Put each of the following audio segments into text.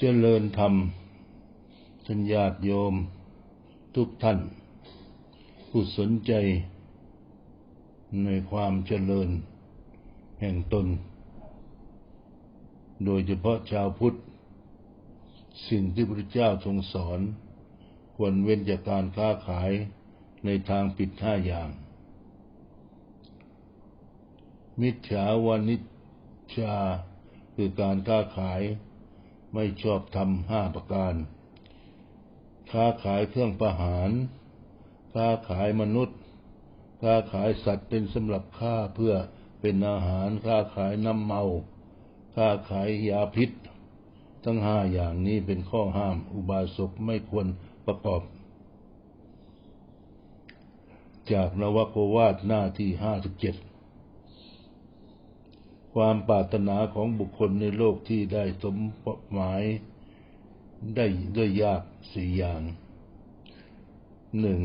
เจริญธรรมท่านญาติโยม ทุกท่าน ผู้สนใจ ในความเจริญ แห่งตน โดยเฉพาะชาวพุทธ สิ่งที่พระเจ้าทรงสอน ควรเว้นจากการค้าขายในทางผิดห้าอย่าง มิจฉาวานิชาคือการค้าขาย ไม่ชอบทำห้าประการ ค้าขายเครื่องประหาร ค้าขายมนุษย์ ค้าขายสัตว์เป็นสำหรับฆ่าเพื่อเป็นอาหาร ค้าขายน้ำเมา ค้าขายยาพิษ ทั้งห้าอย่างนี้เป็นข้อห้าม อุบาสกไม่ควรประกอบ จากนวโกวาทหน้าที่ห้าสิบเจ็ด ความปรารถนาของบุคคลในโลกที่ได้สมหมายได้ด้วยยากสี่อย่างหนึ่ง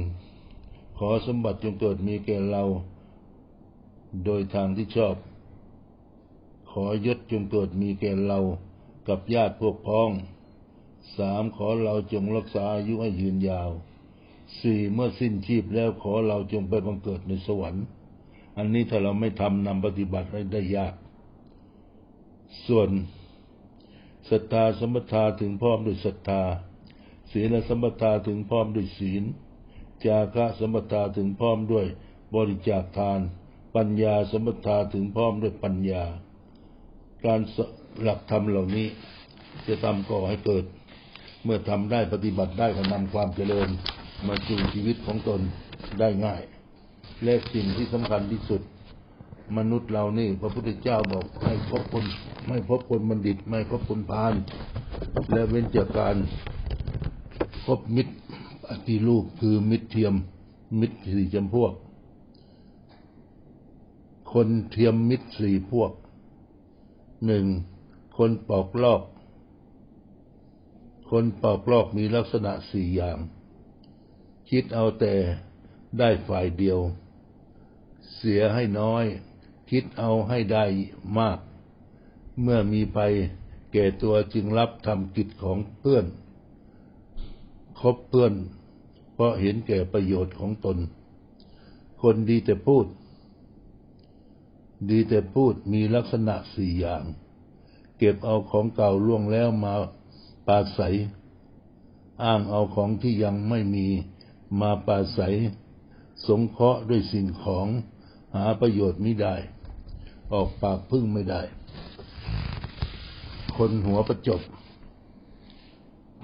ขอสมบัติจงเกิดมีแก่เรา โดยทางที่ชอบ ขอยศจงเกิดมีแก่เรากับญาติพวกพ้องสามขอเราจงรักษาอายุให้ยืนยาวสี่เมื่อสิ้นชีพแล้วขอเราจงไปบังเกิดในสวรรค์ อันนี้ถ้าเราไม่ทำนำปฏิบัติได้ยาก ส่วนศรัทธาสมถาถึงพร้อมด้วยศรัทธา ศีลสมถาถึงพร้อมด้วยศีล จาคะสมถาถึงพร้อมด้วยบริจาคทาน ปัญญาสมถาถึงพร้อมด้วยปัญญา การหลักธรรมเหล่านี้ จะทำก่อให้เกิด เมื่อทำได้ปฏิบัติได้ก็นำความเจริญมาสู่ชีวิตของตนได้ง่าย และสิ่งที่สำคัญที่สุด มนุษย์เรานี่ พระพุทธเจ้าบอกไม่พบคนไม่พบคนบัณฑิต ไม่พบคนพาลและเว้นจากการพบมิตรอติรูปคือมิตรเทียมมิตรสี่จำพวก คนเทียมมิตรสี่พวกหนึ่งคนปอกลอก คนปอกลอกมีลักษณะสี่อย่าง คิดเอาแต่ได้ฝ่ายเดียว เสียให้น้อย คิดเอาให้ได้มาก เมื่อมีไปแก่ตัวจึงรับทำกิจของเพื่อน คบเพื่อน เพราะเห็นแก่ประโยชน์ของตน คนดีแต่พูด ดีแต่พูดมีลักษณะสี่อย่าง เก็บเอาของเก่าล่วงแล้วมาปาศัย อ้างเอาของที่ยังไม่มีมาปาศัย สงเคราะห์ด้วยสิ่งของหาประโยชน์ไม่ได้ ออกปากพึ่งไม่ได้ คนหัวประจบ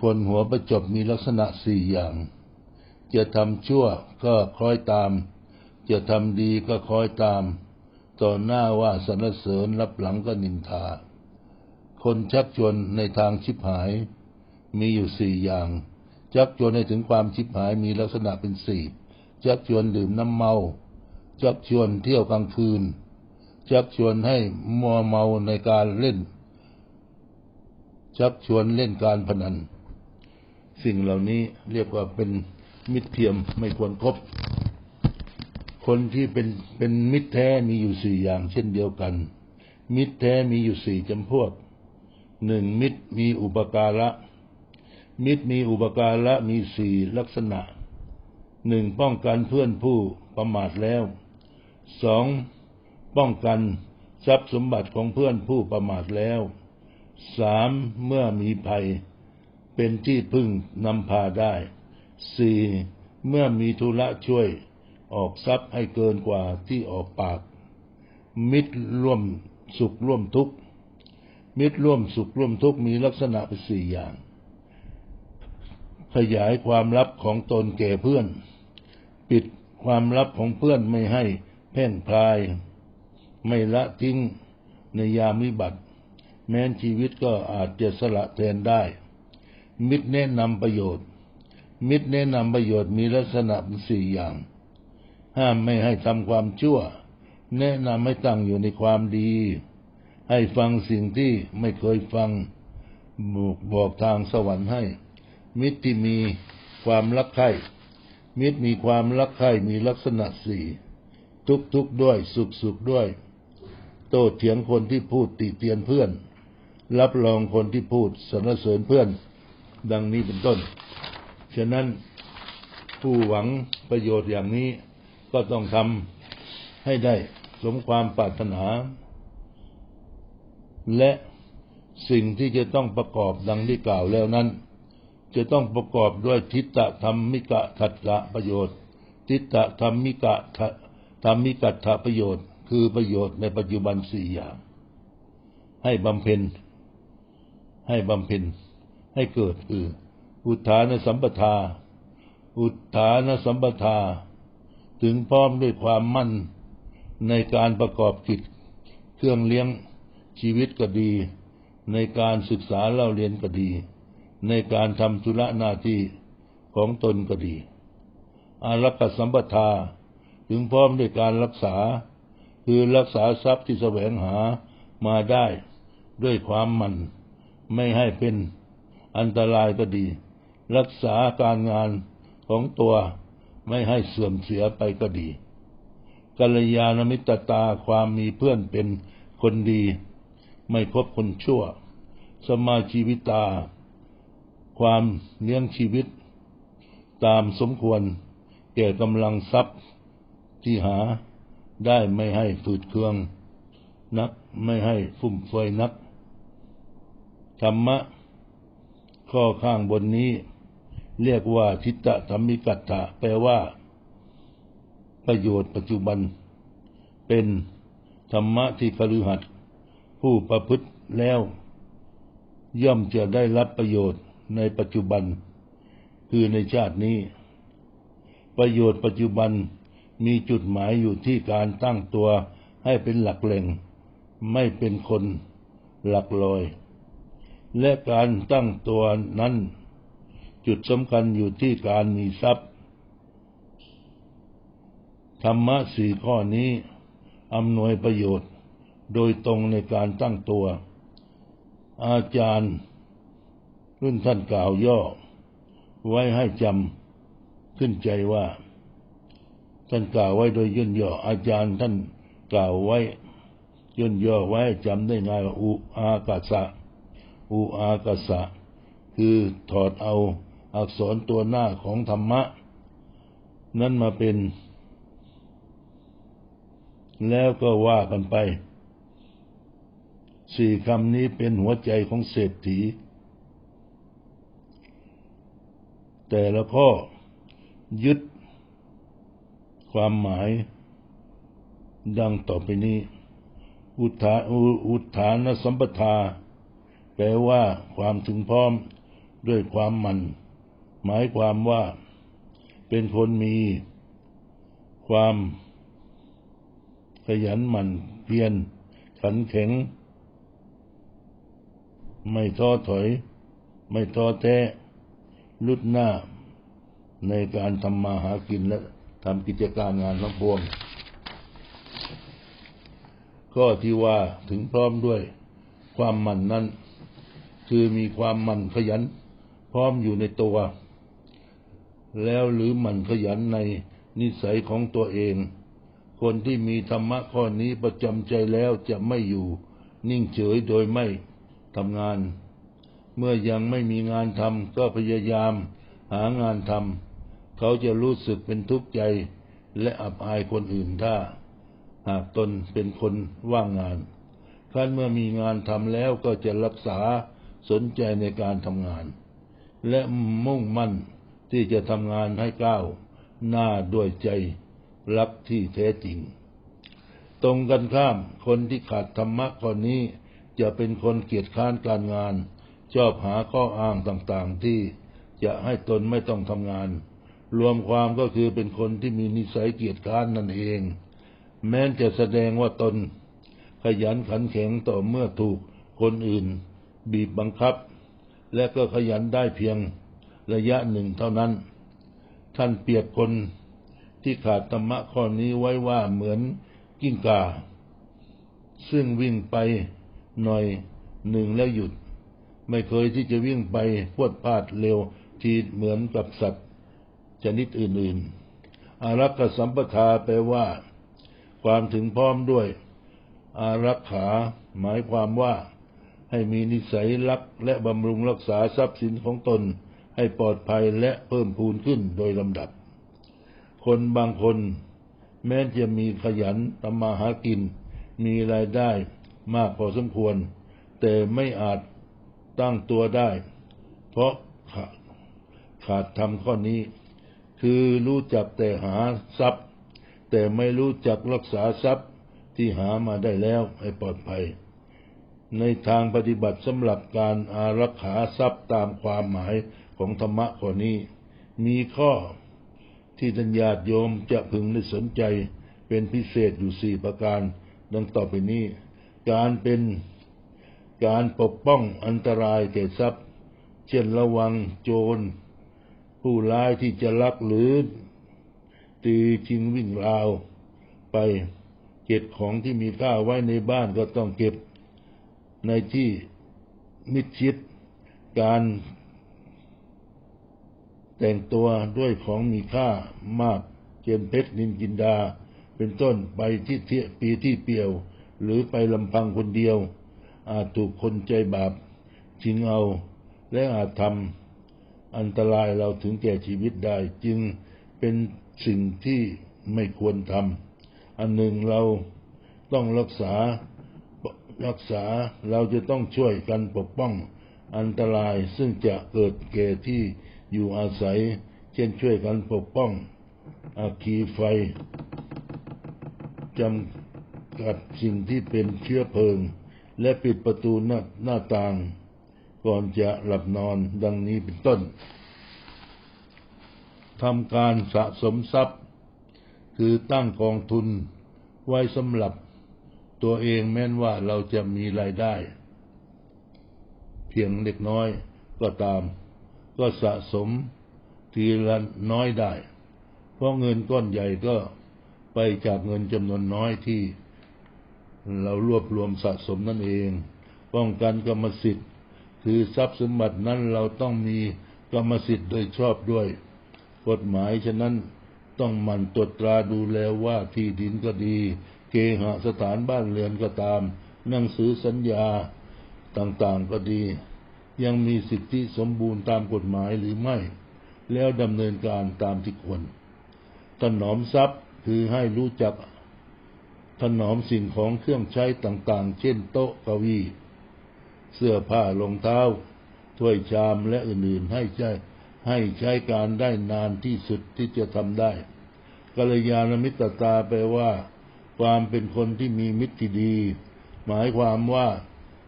คนหัวประจบมีลักษณะสี่อย่าง จะทำชั่วก็คล้อยตาม จะทำดีก็คล้อยตาม ต่อหน้าว่าสรรเสริญรับหลังก็นินทา คนชักชวนในทางชิบหาย มีอยู่สี่อย่าง ชักชวนให้ถึงความชิบหายมีลักษณะเป็นสี่ชักชวนดื่มน้ำเมาชักชวนเที่ยวกลางคืน ชักชวนให้มัวเมาในการเล่น ชักชวนเล่นการพนัน สิ่งเหล่านี้เรียกว่าเป็นมิตรเทียมไม่ควรครบคนที่เป็นเป็นมิตรแท้มีอยู่สี่อย่างเช่นเดียวกัน มิตรแท้มีอยู่สี่จำพวกหนึ่งมิตรมีอุปการะ มิตรมีอุปการะมีสี่ลักษณะหนึ่งป้องกันเพื่อนผู้ประมาทแล้วสอง ป้องกันทรัพย์สมบัติของเพื่อนผู้ประมาทแล้วสามเมื่อมีภัย เป็นที่พึ่งนำพาได้สี่เมื่อมีธุระช่วย ออกทรัพย์ให้เกินกว่าที่ออกปาก มิตรร่วมสุขร่วมทุกข์มิตรร่วมสุขร่วมทุกข์มีลักษณะเป็นสี่อย่าง ขยายความลับของตนแก่เพื่อน ปิดความลับของเพื่อนไม่ให้แพ่งพลาย ไม่ละทิ้งในยามวิบัติ แม้นชีวิตก็อาจจะสละแทนได้ มิตรแนะนำประโยชน์ มิตรแนะนำประโยชน์มีลักษณะสี่อย่าง ห้ามไม่ให้ทำความชั่ว แนะนำให้ตั้งอยู่ในความดี ให้ฟังสิ่งที่ไม่เคยฟังบอกทางสวรรค์ให้ มิตรที่มีความรักใคร่มิตรมีความรักใคร่มีลักษณะสี่ทุกทุกด้วยสุขสุขด้วย ต้เถียงคนที่พูดติเตียนเพื่อน รับรองคนที่พูดสรรเสริญเพื่อน ดังนี้เป็นต้น ฉะนั้นผู้หวังประโยชน์อย่างนี้ก็ต้องทำให้ได้สมความปรารถนา และสิ่งที่จะต้องประกอบดังที่กล่าวแล้วนั้น จะต้องประกอบด้วยทิฏฐธรรมิกะทัตตะประโยชน์ ทิฏฐธรรมิกะธรรมิกัตถประโยชน์ คือประโยชน์ในปัจจุบันสี่อย่าง ให้บำเพ็ญ ให้บำเพ็ญ ให้เกิดคือ อุทานสัมปทา อุทานสัมปทา ถึงพร้อมด้วยความมั่นในการประกอบกิจ เครื่องเลี้ยงชีวิตก็ดี ในการศึกษาเล่าเรียนก็ดี ในการทำธุระหน้าที่ของตนก็ดี อารักษสัมปทา ถึงพร้อมด้วยการรักษา คือรักษาทรัพย์ที่แสวงหามาได้ด้วยความมันไม่ให้เป็นอันตรายก็ดี รักษาการงานของตัวไม่ให้เสื่อมเสียไปก็ดีกัลยาณมิตรตาความมีเพื่อนเป็นคนดี ไม่คบคนชั่ว สมาชีวิตา ความเลี้ยงชีวิต ตามสมควรแก่กำลังทรัพย์ที่หา ได้ไม่ให้ฝืดเคืองนักไม่ให้ฟุ่มเฟือยนัก ธรรมะ ข้อข้างบนนี้ เรียกว่าทิฏฐธรรมิกัตถะแปลว่า ประโยชน์ปัจจุบัน เป็นธรรมะที่คฤหัสถ์ผู้ประพฤติแล้ว ย่อมจะได้รับประโยชน์ในปัจจุบัน คือในชาตินี้ ประโยชน์ปัจจุบัน มีจุดหมายอยู่ที่การตั้งตัวให้เป็นหลักแหล่ง ไม่เป็นคนหลักลอย และการตั้งตัวนั้น จุดสำคัญอยู่ที่การมีทรัพย์ ธรรมะสี่ข้อนี้อำนวยประโยชน์โดยตรงในการตั้งตัว อาจารย์ รุ่นท่านกล่าวย่อ ไว้ให้จำขึ้นใจว่า ท่านกล่าวไว้โดยย่นย่ออาจารย์ท่านกล่าวไว้ย่นย่อไว้จำได้ง่ายว่าอุอากาศะอุอากสะ คือถอดเอาอักษรตัวหน้าของธรรมะ นั้นมาเป็น แล้วก็ว่ากันไปสี่คำนี้เป็นหัวใจของเศรษฐี แต่ละข้อยึด ความหมาย ดังต่อไปนี้ อุทาอุทานสัมปทา แปลว่าความถึงพร้อมด้วยความมัน หมายความว่า เป็นคนมี ความขยันหมั่นเพียรขันแข็ง ไม่ท้อถอย ไม่ท้อแท้ลุดหน้าในการทำมาหากินและ ทำกิจการงานทั้งปวง ก็ที่ว่าถึงพร้อมด้วยความมันนั้น คือมีความมันขยัน พร้อมอยู่ในตัว แล้วหรือมันขยันในนิสัยของตัวเอง คนที่มีธรรมะข้อนี้ประจำใจแล้วจะไม่อยู่นิ่งเฉยโดยไม่ทำงาน เมื่อยังไม่มีงานทำก็พยายามหางานทำ เขาจะรู้สึกเป็นทุกข์ใจและอับอายคนอื่นถ้า หากตนเป็นคนว่างงานขั้นเมื่อมีงานทำแล้วก็จะรักษาสนใจในการทำงาน และมุ่งมั่นที่จะทำงานให้ก้าวหน้าด้วยใจรักที่แท้จริง ตรงกันข้ามคนที่ขาดธรรมะคนนี้จะเป็นคนเกียจค้านการงาน ชอบหาข้ออ้างต่างๆที่จะให้ตนไม่ต้องทำงาน รวมความก็คือเป็นคนที่มีนิสัยเกียจค้านนั่นเอง แม้จะแสดงว่าตน ขยันขันแข็งต่อเมื่อถูกคนอื่น บีบบังคับ และก็ขยันได้เพียงระยะหนึ่งเท่านั้น ท่านเปรียบคนที่ขาดธรรมะข้อนี้ไว้ว่าเหมือนกิ้งก่า ซึ่งวิ่งไปหน่อยหนึ่งแล้วหยุด ไม่เคยที่จะวิ่งไปพวดพาดเร็วทีเหมือนกับสัตว์ ชนิดอื่น ๆ อารักษสัมปทาแปลว่า ความถึงพร้อมด้วย อารักขา หมายความว่า ให้มีนิสัยรักและบำรุงรักษาทรัพย์สินของตน ให้ปลอดภัยและเพิ่มพูนขึ้นโดยลำดับ คนบางคน แม้จะมีขยันทำมาหากิน มีรายได้มากพอสมควร แต่ไม่อาจตั้งตัวได้ เพราะขาดขาดทำข้อนี้ คือรู้จักแต่หาทรัพย์ แต่ไม่รู้จักรักษาทรัพย์ที่หามาได้แล้วให้ปลอดภัย ในทางปฏิบัติสำหรับการอารักขาทรัพย์ตามความหมายของธรรมะข้อนี้ มีข้อที่ทัญญาติโยมจะพึงได้สนใจเป็นพิเศษอยู่สี่ประการ ดังต่อไปนี้ การเป็นการปกป้องอันตรายแก่ทรัพย์ เช่นระวังโจร ผู้ร้ายที่จะลักหรือตีชิงวิ่งราวไปเก็บของที่มีค่าไว้ในบ้านก็ต้องเก็บในที่มิดชิดการแต่งตัวด้วยของมีค่ามากเช่นเพชรนินจินดา เป็นต้นไปที่เที่ยปีที่เปียว หรือไปลำพังคนเดียว อาจถูกคนใจบาปชิงเอา และอาจทำ อันตรายเราถึงแก่ชีวิตได้จึงเป็นสิ่งที่ไม่ควรทำอันหนึ่งเราต้องรักษารักษาเราจะต้องช่วยกันปกป้องอันตรายซึ่งจะเกิดแก่ที่อยู่อาศัย เช่นช่วยกันปกป้องอาคีไฟจำกัดสิ่งที่เป็นเชื้อเพลิง และปิดประตูหน้าหน้าต่าง ก่อนจะหลับนอนดังนี้เป็นต้นทำการสะสมทรัพย์ คือตั้งกองทุนไว้สำหรับตัวเองแม้นว่าเราจะมีรายได้ เพียงเล็กน้อยก็ตาม ก็สะสมทีละน้อยได้ เพราะเงินก้อนใหญ่ก็ไปจากเงินจำนวนน้อยที่ เรารวบรวมสะสมนั่นเอง ป้องกันกรรมสิทธิ์ คือทรัพย์สมบัตินั้นเราต้องมีกรรมสิทธิ์โดยชอบด้วย กฎหมายฉะนั้นต้องหมั่นตรวจตราดูแลว่าที่ดินก็ดี เกหสถานบ้านเรือนก็ตาม หนังสือสัญญาต่างๆก็ดี ยังมีสิทธิสมบูรณ์ตามกฎหมายหรือไม่ แล้วดำเนินการตามที่ควรถนอมทรัพย์คือให้รู้จักถนอมสิ่งของเครื่องใช้ต่างๆ เช่นโต๊ะเก้าอี้ เสื้อผ้ารองเท้า ถ้วยชามและอื่นๆให้ใช้ให้ใช้การได้นานที่สุดที่จะทำได้กัลยาณมิตรตาแปลว่า ความเป็นคนที่มีมิตรที่ดี หมายความว่า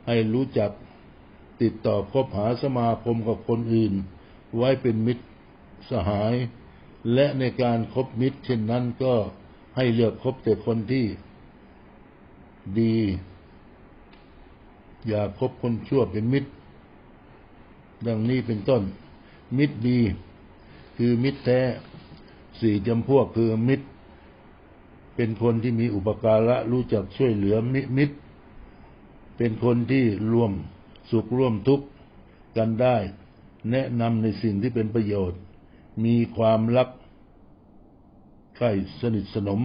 ให้รู้จักติดต่อคบหาสมาคมกับคนอื่น ไว้เป็นมิตรสหาย และในการคบมิตร เช่นนั้นก็ให้เลือกคบแต่คนที่ดี อย่าคบคนชั่วเป็นมิตร ดังนี้เป็นต้น มิตรดี คือมิตรแท้สี่จำพวกคือมิตร เป็นคนที่มีอุปการะรู้จักช่วยเหลือมิมตร เป็นคนที่ร่วมสุขร่วมทุกข์กันได้ แนะนำในสิ่งที่เป็นประโยชน์ มีความรักใกล้สนิทสนม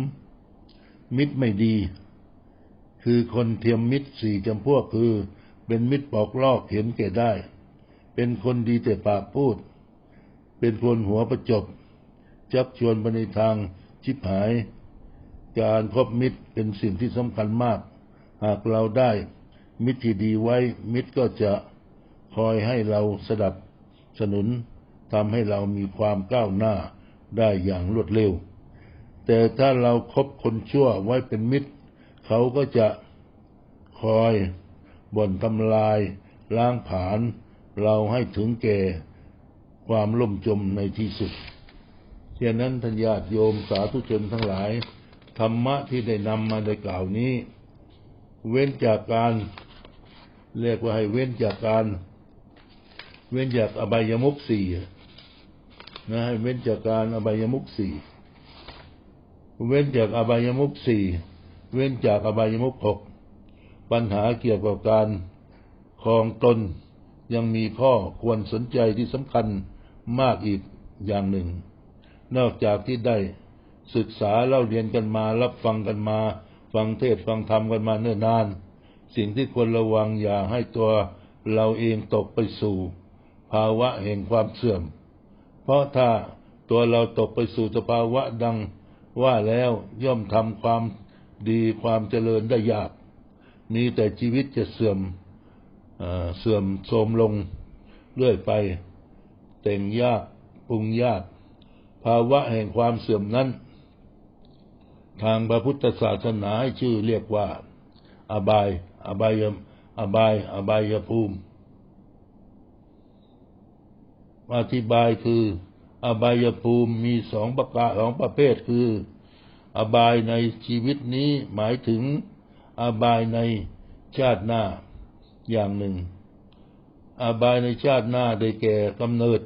มิตรไม่ดี คือคนเทียมมิตรสี่จำพวกคือ เป็นมิตรปอกลอกเห็นแก่ได้ เป็นคนดีแต่ปากพูด เป็นคนหัวประจบชักชวนไปในทางชิบหาย การคบมิตรเป็นสิ่งที่สำคัญมาก หากเราได้มิตรที่ดีไว้ มิตรก็จะคอยให้เราสดับสนุนทำให้เรามีความก้าวหน้าได้อย่างรวดเร็ว แต่ถ้าเราครบคนชั่วไว้เป็นมิตร เขาก็จะคอยบ่นทำลาย ล้างผานเราให้ถึงแก่ความล่มจมในที่สุดเช่นนั้นทัญญาติโยมสาธุชนทั้งหลาย ธรรมะที่ได้นำมาในกล่าวนี้ เว้นจากการเรียกว่าให้เว้นจากการ เว้นจากอบายมุกสี่นะให้เว้นจากการอบายมุกสี่เว้นจากอบายมุกสี่ เว้นจากอบายมุกหกปัญหาเกี่ยวกับการครองตนยังมีข้อควรสนใจที่สำคัญมากอีกอย่างหนึ่ง นอกจากที่ได้ศึกษาเล่าเรียนกันมารับฟังกันมา ฟังเทศฟังธรรมกันมาเนิ่นนาน สิ่งที่ควรระวังอย่าให้ตัวเราเองตกไปสู่ ภาวะแห่งความเสื่อม เพราะถ้าตัวเราตกไปสู่สภาวะดังว่าแล้วย่อมทำความ ดีความเจริญได้ยาก มีแต่ชีวิตจะเสื่อมเอเสื่อมโทรมลงเรื่อยไป แต่งยากปรุงยาก ภาวะแห่งความเสื่อมนั้น ทางพระพุทธศาสนาให้ชื่อเรียกว่า อบาย อบายมอบาย อบายภูมิ อธิบายคือ อบายภูมิมีสองประการสองประเภทคือ อบายในชีวิตนี้หมายถึงอบายในชาติหน้าอย่างหนึ่ง อบายในชาติหน้าได้แก่กำเนิด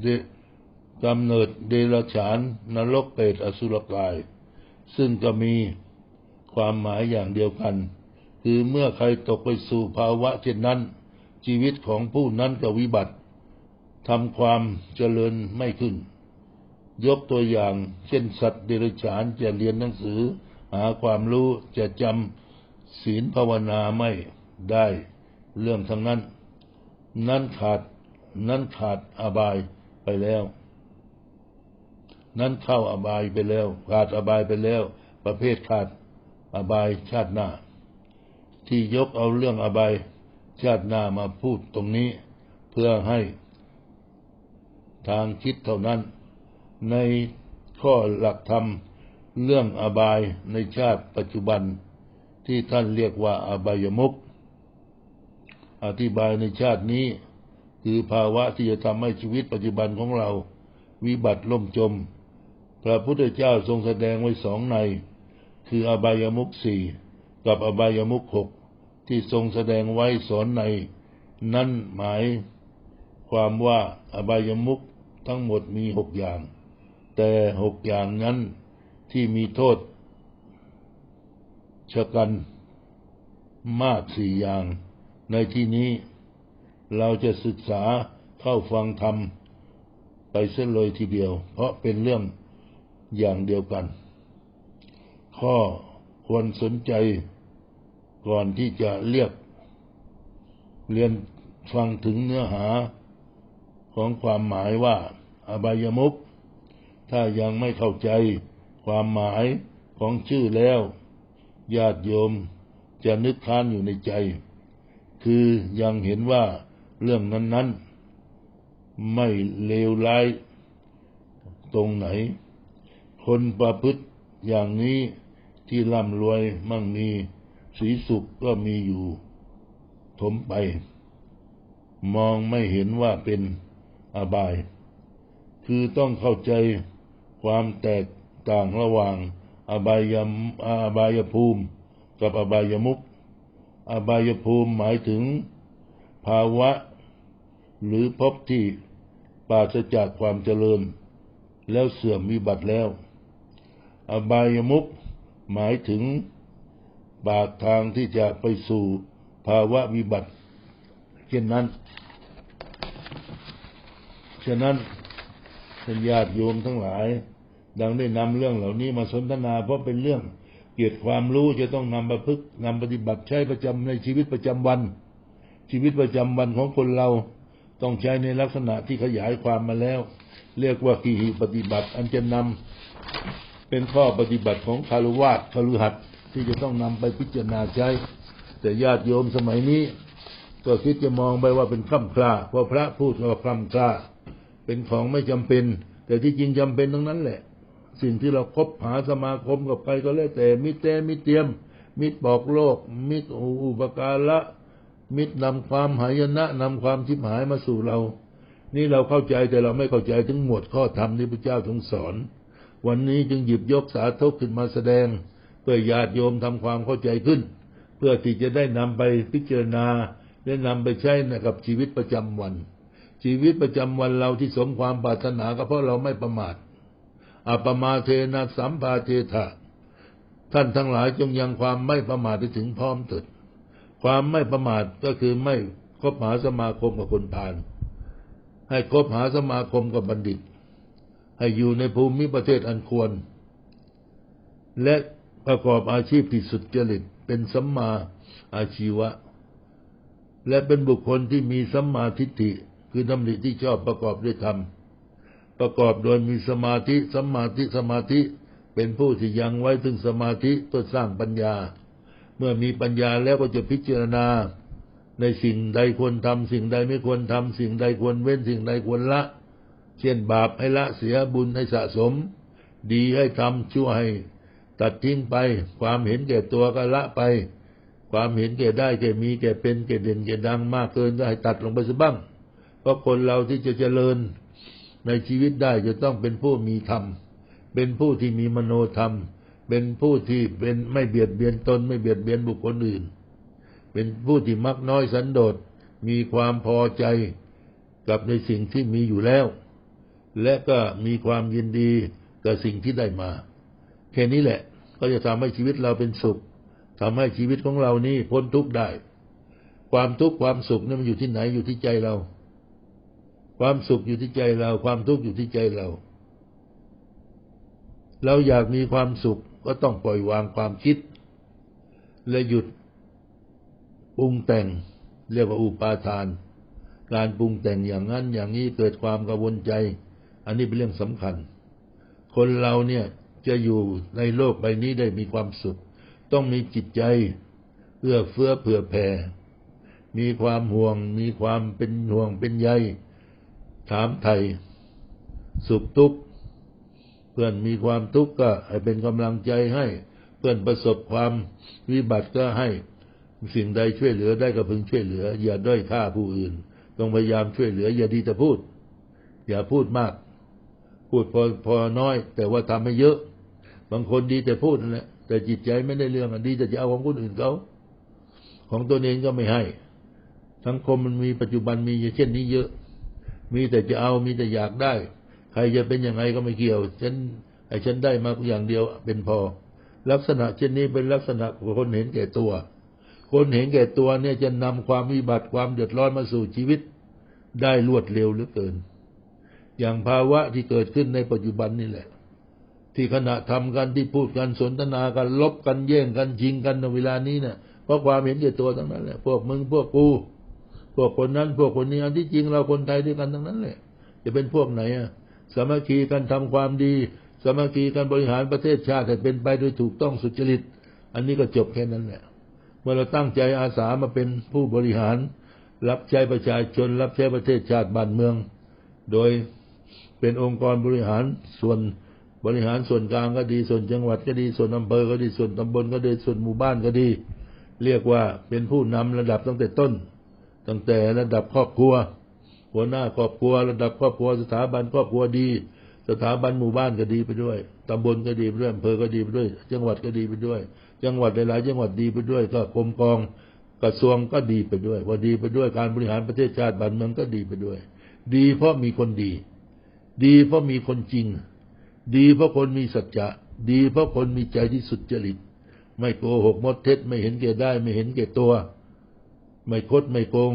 เดกำเนิดเดรัจฉานนรกเปรตอสุรกาย ซึ่งก็มีความหมายอย่างเดียวกัน คือเมื่อใครตกไปสู่ภาวะเช่นนั้น ชีวิตของผู้นั้นก็วิบัติทำความเจริญไม่ขึ้น ยกตัวอย่าง เช่น สัตว์เดรัจฉานจะเรียนหนังสือ หาความรู้จะจำศีลภาวนาไม่ได้เรื่องทั้งนั้น นั้นขาดนั้นขาดอบายไปแล้ว นั้นเข้าอบายไปแล้ว ขาดอบายไปแล้ว ประเภทขาดอบายชาติหน้า ที่ยกเอาเรื่องอบายชาติหน้ามาพูดตรงนี้ เพื่อให้ทางคิดเท่านั้น ในข้อหลักธรรมเรื่องอบายในชาติปัจจุบันที่ท่านเรียกว่าอบายมุขอธิบายในชาตินี้ คือภาวะที่จะทำให้ชีวิตปัจจุบันของเรา วิบัติล่มจม พระพุทธเจ้าทรงแสดงไว้สองใน คืออบายมุขสี่กับอบายมุขหกที่ทรงแสดงไว้สอนใน นั่นหมายความว่าอบายมุขทั้งหมดมีหกอย่าง แต่หกอย่างนั้นที่มีโทษชะกันมากสี่อย่าง ในที่นี้เราจะศึกษาเข้าฟังธรรมไปเส้นเลยทีเดียว เพราะเป็นเรื่องอย่างเดียวกัน ข้อควรสนใจก่อนที่จะเรียก เรียนฟังถึงเนื้อหาของความหมายว่า อบายมุข ถ้ายังไม่เข้าใจความหมายของชื่อแล้ว ญาติโยมจะนึกค้านอยู่ในใจ คือยังเห็นว่าเรื่องนั้น ๆ ไม่เลวร้าย ตรงไหน คนประพฤติอย่างนี้ที่ร่ำรวยมั่งมีสีสุขก็มีอยู่ถมไป มองไม่เห็นว่าเป็นอบาย คือต้องเข้าใจ ความแตกต่างระหว่าง อบายมอบายภูมิ กับอบายมุขอบายภูมิหมายถึง ภาวะ หรือพบที่ปราศจากความเจริญ แล้วเสื่อมวิบัติแล้ว อบายมุขหมายถึงปากทางที่จะไปสู่ภาวะวิบัติ เช่นนั้น ฉะนั้นท่านญาติโยมทั้งหลาย ดังได้นำเรื่องเหล่านี้มาสนทนาเพราะเป็นเรื่องเกียวกับความรู้จะต้องนำประพฤตินำปฏิบัติใช้ประจำในชีวิตประจำวัน ชีวิตประจำวันของคนเราต้องใช้ในลักษณะที่ขยายความมาแล้ว เรียกว่าขีหิปฏิบัติ อันจะนำเป็นข้อปฏิบัติของคารวะคฤหัสถ์ที่จะต้องนำไปพิจารณาใช้ แต่ญาติโยมสมัยนี้ ก็คิดจะมองไปว่าเป็นคำคลาเพราะพระพูดว่าคำคลาเป็นของไม่จำเป็น แต่ที่จริงจำเป็นทั้งนั้นแหละ สิ่งที่เราคบหาสมาคมกับใครก็แล้วแต่ มิตรแต่มิตรเตรียม มิตรบอกโลก มิตรอุปการะมิตรนำความหายนะนำความชิบหายมาสู่เรา นี่เราเข้าใจแต่เราไม่เข้าใจถึงหมวดข้อธรรมที่พระเจ้าทรงสอน วันนี้จึงหยิบยกสาธกขึ้นมาแสดง เพื่อญาติโยมทำความเข้าใจขึ้น เพื่อที่จะได้นำไปพิจารณาและนำไปใช้กับชีวิตประจำวัน ชีวิตประจำวันเราที่สมความปรารถนาก็เพราะเราไม่ประมาท อัปมาเทนะสัมปาเทถะท่านทั้งหลายจงยังความไม่ประมาทไปถึงพร้อมเถิดความไม่ประมาทก็คือไม่คบหาสมาคมกับคนพาลให้คบหาสมาคมกับบัณฑิต ให้อยู่ในภูมิประเทศอันควร และประกอบอาชีพที่สุดจริตเป็นสัมมาอาชีวะ และเป็นบุคคลที่มีสัมมาทิฏฐิคือดำริที่ชอบประกอบด้วยธรรม ประกอบโดยมีสมาธิสัมมาทิสมาธิเป็นผู้ที่ยังไว้ถึงสมาธิตัวสร้างปัญญา เมื่อมีปัญญาแล้วก็จะพิจารณา ในสิ่งใดควรทำสิ่งใดไม่ควรทำสิ่งใดควรเว้นสิ่งใดควรละ เช่นบาปให้ละเสียบุญให้สะสม ดีให้ทำชั่วให้ตัดทิ้งไป ความเห็นแก่ตัวก็ละไป ความเห็นแก่ได้แก่มีแก่เป็นแก่เด่นแก่ดังมากเกินก็ให้ตัดลงไปซะบ้าง เพราะคนเราที่จะเจริญ ในชีวิตได้จะต้องเป็นผู้มีธรรม เป็นผู้ที่มีมโนธรรม เป็นผู้ที่เป็นไม่เบียดเบียนตน ไม่เบียดเบียนบุคคลอื่น เป็นผู้ที่มักน้อยสันโดษมีความพอใจกับในสิ่งที่มีอยู่แล้ว และก็มีความยินดีกับสิ่งที่ได้มาแค่นี้แหละก็จะทำให้ชีวิตเราเป็นสุขทำให้ชีวิตของเรานี่พ้นทุกข์ได้ ความทุกข์ความสุขนี่มันอยู่ที่ไหนอยู่ที่ใจเรา ความสุขอยู่ที่ใจเรา ความทุกข์อยู่ที่ใจเรา เราอยากมีความสุขก็ต้องปล่อยวางความคิด และหยุดปรุงแต่ง เรียกว่าอุปาทาน การปรุงแต่งอย่างนั้นอย่างนี้เกิดความกังวลใจ อันนี้เป็นเรื่องสำคัญ คนเราเนี่ยจะอยู่ในโลกใบนี้ได้มีความสุข ต้องมีจิตใจเอื้อเฟื้อเผื่อแผ่ มีความห่วง มีความเป็นห่วงเป็นใย ถามไทย สุขทุกข์เพื่อนมีความทุกข์ก็ให้เป็นกำลังใจให้ เพื่อนประสบความวิบัติก็ให้สิ่งใดช่วยเหลือได้ก็พึงช่วยเหลือ อย่าด้อยค่าผู้อื่นต้องพยายามช่วยเหลือ อย่าดีแต่พูด อย่าพูดมาก พูดพอพอน้อย แต่ว่าทำให้เยอะ บางคนดีแต่พูดนั่นแหละแต่จิตใจไม่ได้เรื่องดีแต่จะเอาของคนอื่นเขาของตัวเองก็ไม่ให้ สังคมมันมีปัจจุบันมีเช่นนี้เยอะ มีแต่จะเอามีแต่อยากได้ ใครจะเป็นยังไงก็ไม่เกี่ยวฉันไอ้ฉันได้มาอย่างเดียวเป็นพอ ลักษณะเช่นนี้เป็นลักษณะของคนเห็นแก่ตัว คนเห็นแก่ตัวเนี่ยจะนำความวิบัติความเดือดร้อนมาสู่ชีวิต ได้รวดเร็วเหลือเกิน อย่างภาวะที่เกิดขึ้นในปัจจุบันนี่แหละ ที่ขณะทำกันที่พูดกันสนทนากันลบกันแย่งกันชิงกันในเวลานี้เนี่ยเพราะความเห็นแก่ตัวทั้งนั้นแหละพวกมึงพวกกู พวกคนนั้น พวกคนนี้อันที่จริงเราคนไทยด้วยกันทั้งนั้นแหละจะเป็นพวกไหนอะสามัคคีกันทำความดีสามัคคีกันบริหารประเทศชาติให้เป็นไปโดยถูกต้องสุจริต อันนี้ก็จบแค่นั้นแหละเมื่อเราตั้งใจอาสามาเป็นผู้บริหาร รับใช้ประชาชน รับใช้ประเทศชาติบ้านเมือง โดยเป็นองค์กรบริหารส่วนบริหารส่วนกลางก็ดีส่วนจังหวัดก็ดีส่วนอำเภอก็ดีส่วนตำบลก็ดีส่วนหมู่บ้านก็ดี เรียกว่าเป็นผู้นำระดับตั้งแต่ต้น ตั้งแต่ระดับครอบครัว หัวหน้าครอบครัว ระดับครอบครัว สถาบันครอบครัวดี สถาบันหมู่บ้านก็ดีไปด้วยตำบลก็ดีไปด้วยอำเภอก็ดีไปด้วย จังหวัดก็ดีไปด้วย จังหวัดหลายๆจังหวัดดีไปด้วย ก็กรมกองกระทรวงก็ดีไปด้วยว่าดีไปด้วยการบริหารประเทศชาติบ้านเมืองก็ดีไปด้วย ดีเพราะมีคนดี ดีเพราะมีคนจริง ดีเพราะคนมีสัจจะดีเพราะคนมีใจที่สุดจริต ไม่โกหกมดเท็จไม่เห็นแก่ได้ไม่เห็นแก่ตัว ไม่คดไม่โกง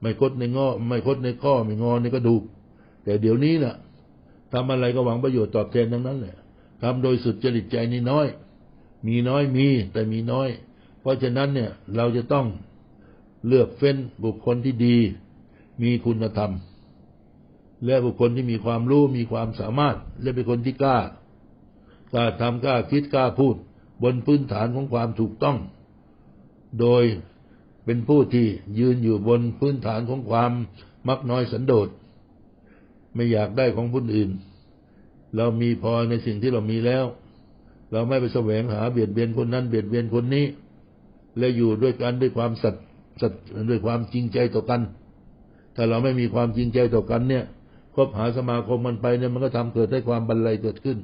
ไม่คดในงอไม่คดในข้อไม่งอในกระดูก แต่เดี๋ยวนี้น่ะทำอะไรก็หวังประโยชน์ตอบแทนทั้งนั้นแหละทำโดยสุดจริตใจนี่น้อย มีน้อยมีแต่มีน้อย เพราะฉะนั้นเนี่ยเราจะต้องเลือกเฟ้นบุคคลที่ดี มีคุณธรรม และบุคคลที่มีความรู้มีความสามารถ และเป็นคนที่กล้ากล้าทำกล้าคิดกล้าพูด บนพื้นฐานของความถูกต้อง โดย เป็นผู้ที่ยืนอยู่บนพื้นฐานของความมักน้อยสันโดษ ไม่อยากได้ของคนอื่น เรามีพอในสิ่งที่เรามีแล้ว เราไม่ไปแสวงหาเบียดเบียนคนนั้นเบียดเบียนคนนี้ และอยู่ด้วยกันด้วยความสัตย์สัตย์ด้วยความจริงใจต่อกัน ถ้าเราไม่มีความจริงใจต่อกันเนี่ยคบหาสมาคมมันไปเนี่ยมันก็ทำเกิดให้ความบันไลยเกิดขึ้น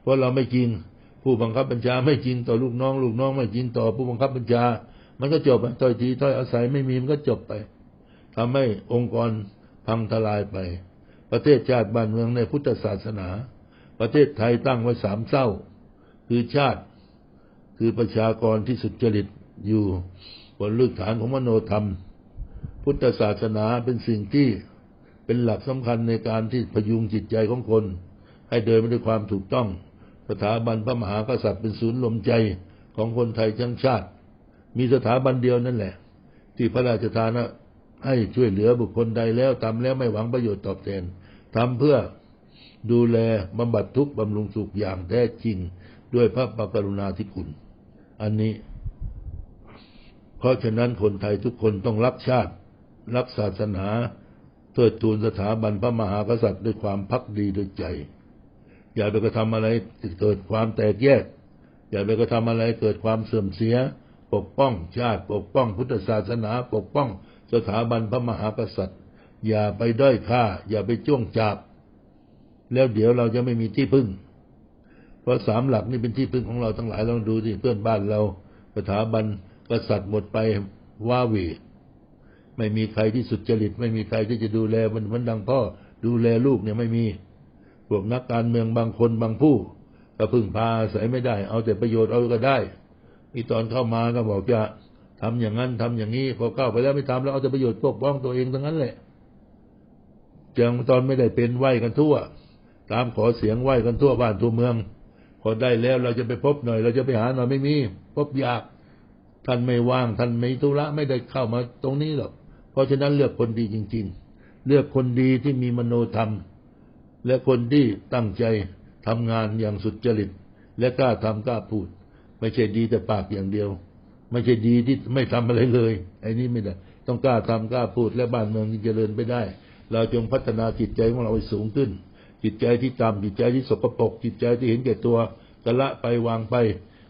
เพราะเราไม่จริงผู้บังคับบัญชาไม่จริงต่อลูกน้อง ลูกน้องไม่จริงต่อผู้บังคับบัญชา มันก็จบไปต่อยทีถ้อยอาศัยไม่มีมันก็จบไปทำให้องค์กรพังทลายไป ประเทศชาติบ้านเมืองในพุทธศาสนา ประเทศไทยตั้งไว้สามเศร้า คือชาติ คือประชากรที่สุจริตอยู่บนลึกฐานของมโนธรรม พุทธศาสนาเป็นสิ่งที่เป็นหลักสำคัญในการที่พยุงจิตใจของคน ให้เดินไปด้วยความถูกต้อง สถาบันพระมหากษัตริย์เป็นศูนย์รวมใจของคนไทยทั้งชาติ มีสถาบันเดียวนั่นแหละ ที่พระราชทานให้ช่วยเหลือบุคคลใดแล้วทำแล้วไม่หวังประโยชน์ตอบแทนทำเพื่อดูแลบำบัดทุกข์บำรุงสุขอย่างแท้จริงด้วยพระกรุณาธิคุณ อันนี้ เพราะฉะนั้นคนไทยทุกคนต้องรักชาติ รักศาสนาเทิดทูนสถาบันพระมหากษัตริย์ด้วยความพักดีด้วยใจ อย่าไปกระทำอะไรเกิดความแตกแยก อย่าไปกระทำอะไรเกิดความเสื่อมเสีย ปกป้องชาติปกป้องพุทธศาสนา ปกป้องสถาบันพระมหากษัตริย์ อย่าไปด้อยค่า อย่าไปจ้วงจับ แล้วเดี๋ยวเราจะไม่มีที่พึ่ง เพราะสามหลักนี่เป็นที่พึ่งของเราทั้งหลายลองดูสิเพื่อนบ้านเรา สถาบันกษัตริย์หมดไปว้าเหวไม่มีใครที่สุดจริต ไม่มีใครที่จะดูแลมันมือนดังพ่อดูแลลูกเนี่ยไม่มีพวกนักการเมืองบางคนบางผู้ก็พึ่งพาอาศัยไม่ได้ เอาแต่ประโยชน์เอาก็ได้ อีตอนเข้ามาก็บอกจะทำอย่างนั้นทำอย่างนี้พอเข้าไปแล้วไม่ทำแล้วเอาแต่ประโยชน์ปกป้องตัวเองทั้งนั้นแหละจังตอนไม่ได้เป็นไหวกันทั่ว ตามขอเสียงไหวกันทั่วบ้านทั่วเมือง พอได้แล้วเราจะไปพบหน่อย เราจะไปหาหน่อยไม่มี พบยากท่านไม่ว่างท่านไม่ธุระไม่ได้เข้ามาตรงนี้หรอกเพราะฉะนั้นเลือกคนดีจริง ๆ เลือกคนดีที่มีมโนธรรม และคนที่ตั้งใจทำงานอย่างสุดจริตและกล้าทำกล้าพูด ไม่ใช่ดีแต่ปากอย่างเดียว ไม่ใช่ดีที่ไม่ทำอะไรเลยไอ้นี่ไม่ได้ต้องกล้าทำกล้าพูดและบ้านเมืองจึงเจริญไปได้ เราจงพัฒนาจิตใจของเราให้สูงขึ้น จิตใจที่ต่ำจิตใจที่สกปรกจิตใจที่เห็นแก่ตัวกละไปวางไป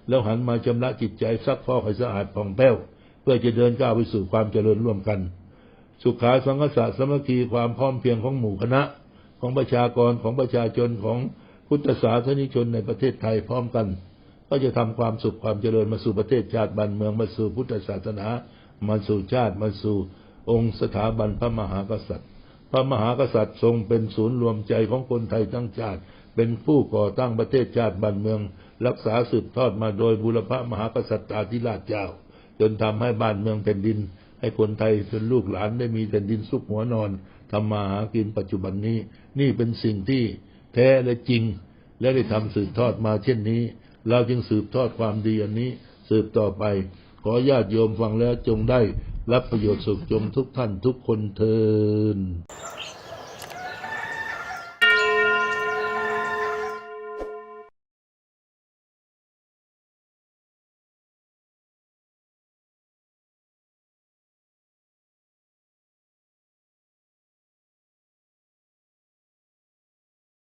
แล้วหันมาชำระจิตใจซักฟอกให้สะอาดผ่องแผ้วเพื่อจะเดินก้าวไปสู่ความเจริญร่วมกัน สุขาสังคสะสมัคคีความพร้อมเพียงของหมู่คณะ ของประชากรของประชาชนของพุทธศาสนิกชนในประเทศไทยพร้อมกัน ก็จะทำความสุขความเจริญมาสู่ประเทศชาติบ้านเมืองมาสู่พุทธศาสนามาสู่ชาติมาสู่องค์สถาบันพระมหากษัตริย์ พระมหากษัตริย์ทรงเป็นศูนย์รวมใจของคนไทยทั้งชาติ เป็นผู้ก่อตั้งประเทศชาติบ้านเมือง รักษาสืบทอดมาโดยบุรพมหากษัตริย์ธิราชเจ้า จนทำให้บ้านเมืองแผ่นดิน ให้คนไทยเป็นลูกหลานได้มีแผ่นดินสุขหัวนอนทำมาหากินปัจจุบันนี้ นี่เป็นสิ่งที่แท้และจริง และได้ทำสืบทอดมาเช่นนี้ เราจึงสืบทอดความดีอันนี้สืบต่อไป ขอญาติโยมฟังแล้วจงได้รับประโยชน์สุขจงทุกท่านทุกคนเทิน